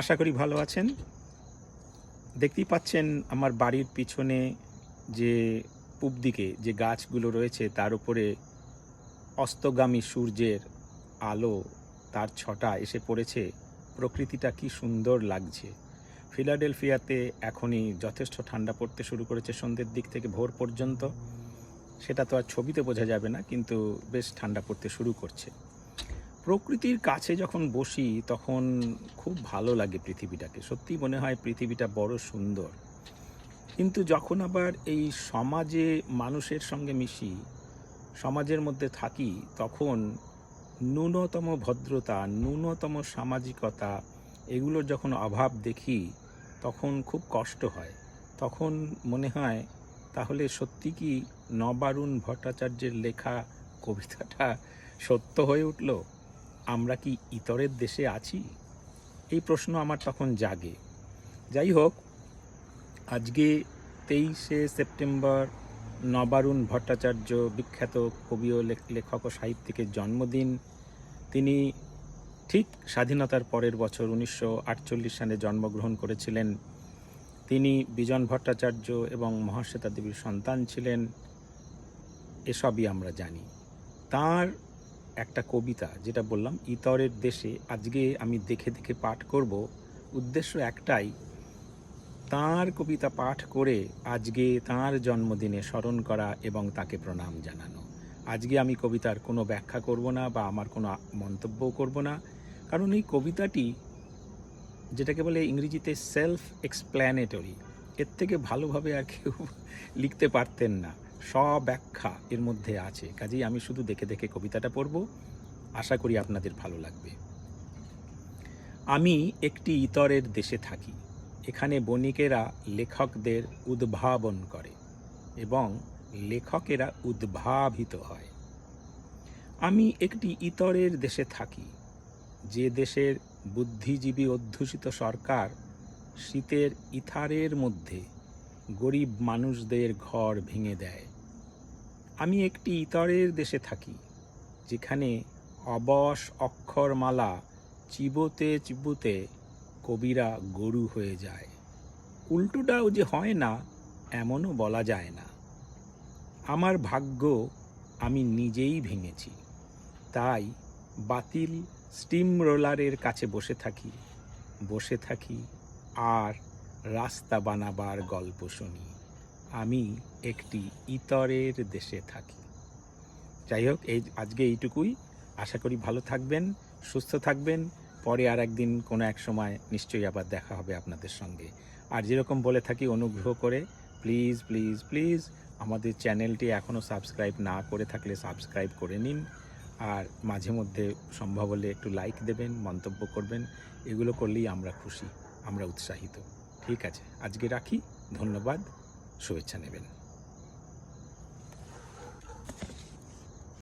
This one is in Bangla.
আশা করি ভালো আছেন। দেখতেই পাচ্ছেন আমার বাড়ির পিছনে যে পূব দিকে যে গাছগুলো রয়েছে, তার উপরে অস্তগামী সূর্যের আলো তার ছটা এসে পড়েছে। প্রকৃতিটা কি সুন্দর লাগছে। ফিলাডেলফিয়াতে এখনই যথেষ্ট ঠান্ডা পড়তে শুরু করেছে সন্ধ্যের দিক থেকে ভোর পর্যন্ত। সেটা তো আর ছবিতে বোঝা যাবে না, কিন্তু বেশ ঠান্ডা পড়তে শুরু করছে। প্রকৃতির কাছে যখন বসি, তখন খুব ভালো লাগে পৃথিবীটাকে। সত্যি মনে হয় পৃথিবীটা বড় সুন্দর। কিন্তু যখন আবার এই সমাজে মানুষের সঙ্গে মিশি, সমাজের মধ্যে থাকি, তখন ন্যূনতম ভদ্রতা, ন্যূনতম সামাজিকতা, এগুলোর যখন অভাব দেখি, তখন খুব কষ্ট হয়। তখন মনে হয়, তাহলে সত্যি কি নবারুণ ভট্টাচার্যের লেখা কবিতাটা সত্য হয়ে উঠল? আমরা কি ইতরের দেশে আছি? এই প্রশ্ন আমার তখন জাগে। যাই হোক আজকে তেইশে সেপ্টেম্বর নবারুণ ভট্টাচার্য বিখ্যাত কবি ও লেখ- লেখক ও সাহিত্যিকের জন্মদিন। তিনি ঠিক স্বাধীনতার পরের বছর উনিশশো আটচল্লিশ সালে জন্মগ্রহণ করেছিলেন। তিনি বিজন ভট্টাচার্য এবং মহাশ্বেতা দেবীর সন্তান ছিলেন। এসবই আমরা জানি। তার একটা কবিতা যেটা বললাম, ইতরের দেশে আজকে আমি দেখে দেখে পাঠ করব। উদ্দেশ্য একটাই, তার কবিতা পাঠ করে আজকে তার জন্মদিনে স্মরণ করা এবং তাকে প্রণাম জানানো। আজকে আমি কবিতার কোনো ব্যাখ্যা করব না বা আমার কোনো মন্তব্যও করব না। কারণ এই কবিতাটি যেটাকে বলে ইংরেজিতে সেলফ এক্সপ্ল্যানেটরি এর থেকে ভালোভাবে আর কেউ লিখতে পারতেন না। স্বব্যাখ্যা এর মধ্যে আছে। কাজেই আমি শুধু দেখে দেখে কবিতাটা পড়ব। আশা করি আপনাদের ভালো লাগবে। আমি একটি ইতরের দেশে থাকি। এখানে বণিকেরা লেখকদের উদ্ভাবন করে এবং লেখকেরা উদ্ভাবিত হয়। আমি একটি ইতরের দেশে থাকি। যে দেশের বুদ্ধিজীবী অধ্যুষিত সরকার শীতের ইথারের মধ্যে গরিব মানুষদের ঘর ভেঙে দেয়। আমি একটি ইতরের দেশে থাকি, যেখানে অবশ অক্ষরমালা চিবোতে চিবুতে কবিরা গরু হয়ে যায়। উল্টোটাও যে হয় না, এমনও বলা যায় না। আমার ভাগ্য, আমি নিজেই ভেঙেছি। তাই বাতিল স্টিম রোলারের কাছে বসে থাকি বসে থাকি আর রাস্তা বানাবার গল্প শুনি। আমি একটি ইতরের দেশে থাকি। যাই হোক এই আজকে এইটুকুই। আশা করি ভালো থাকবেন, সুস্থ থাকবেন। পরে আর একদিন কোনো এক সময় নিশ্চয়ই আবার দেখা হবে আপনাদের সঙ্গে। আর যেরকম বলে থাকি, অনুগ্রহ করে প্লিজ প্লিজ প্লিজ আমাদের চ্যানেলটি এখনও সাবস্ক্রাইব না করে থাকলে সাবস্ক্রাইব করে নিন। আর মাঝে মধ্যে সম্ভব হলে একটু লাইক দেবেন, মন্তব্য করবেন। এগুলো করলেই আমরা খুশি, আমরা উৎসাহিত। ঠিক আছে, আজকে রাখি। ধন্যবাদ। শুভেচ্ছা নেবেন।